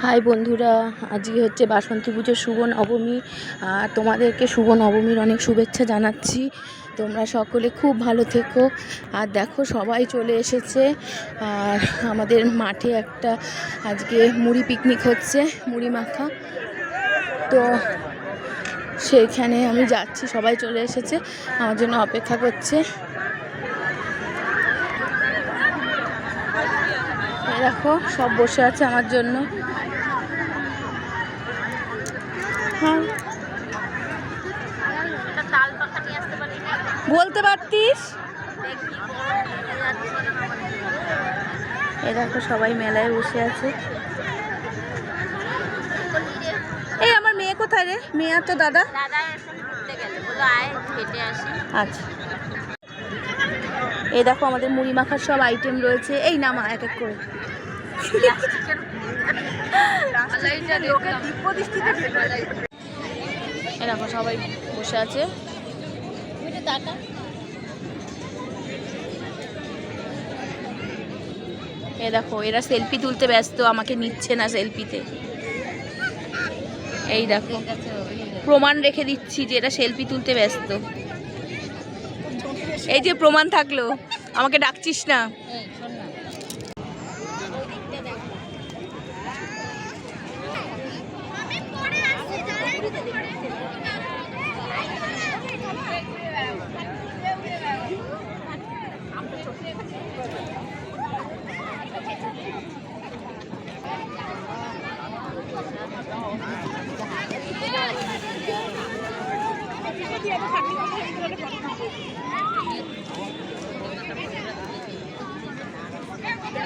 High বন্ধুরা, আজকে হচ্ছে বাসন্তী পুজোর শুভ নবমী আর তোমাদেরকে শুভ নবমীর অনেক শুভেচ্ছা জানাচ্ছি। তোমরা সকলে খুব ভালো থেকো। আর দেখো, সবাই চলে এসেছে। আর আমাদের মাঠে একটা আজকে মুড়ি পিকনিক হচ্ছে, মুড়ি মাখা। তো সেইখানে আমি যাচ্ছি, সবাই চলে এসেছে। আমার জন্য অপেক্ষা করছে। দেখো সব বসে আছে আমার জন্য। হ্যাঁ। বলতে পারতিস? এ দেখো সবাই মেলায় বসে আছে। এই আমার মেয়ে কোথায় রে? মেয়ে আর তো দাদা? আচ্ছা। এই দেখো আমাদের মুড়ি মাখার সব আইটেম রয়েছে। এই নামা এক এক করে। দেখো সবাই বসে আছে। এ দেখো, এরা সেলফি তুলতে ব্যস্ত, আমাকে নিচ্ছে না সেলফিতে এই দেখো, প্রমাণ রেখে দিচ্ছি যে এরা সেলফি তুলতে ব্যস্ত। এই যে প্রমাণ থাকল আমাকে ডাকছিস না।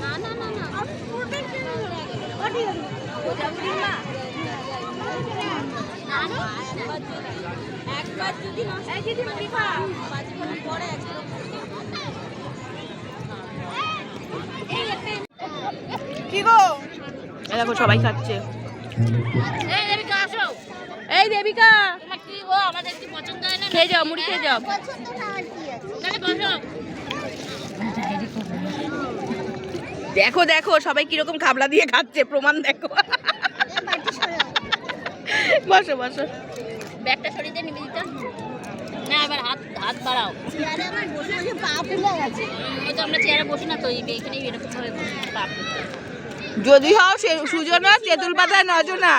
না না না না। একবার যদি পরে কি গো? দেখো সবাই খাচ্ছে। এই দেবিকা আসো। এই দেবিকা। তোমার কি গো? আমাদের কি পছন্দ হয় না? খেয়ে যাও মুড়ি খেয়ে যাও। তাহলে বসো। দেখো দেখো সবাই কীরকম খাবলা দিয়ে খাচ্ছে প্রমাণ দেখো। বসো বসো। ব্যাগটা সরিয়ে দিয়ে নিবে দিতে? না এবার হাত হাত বাড়াও। চেয়ারে আমার বসে বসে পা ফুলে গেছে। ওই তো আমরা চেয়ারে বসি না তো এই এখানেই এরকম ভাবে বসি পাপ যদি হও সে সুজনা তেঁতুল পাতায় নজনা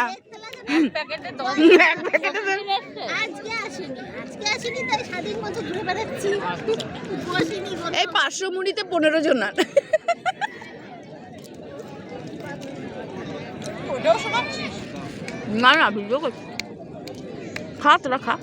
এই পাঁচশো মুড়িতে পনেরো জনা না না ના ના બીજો કોઈ ખાત રખા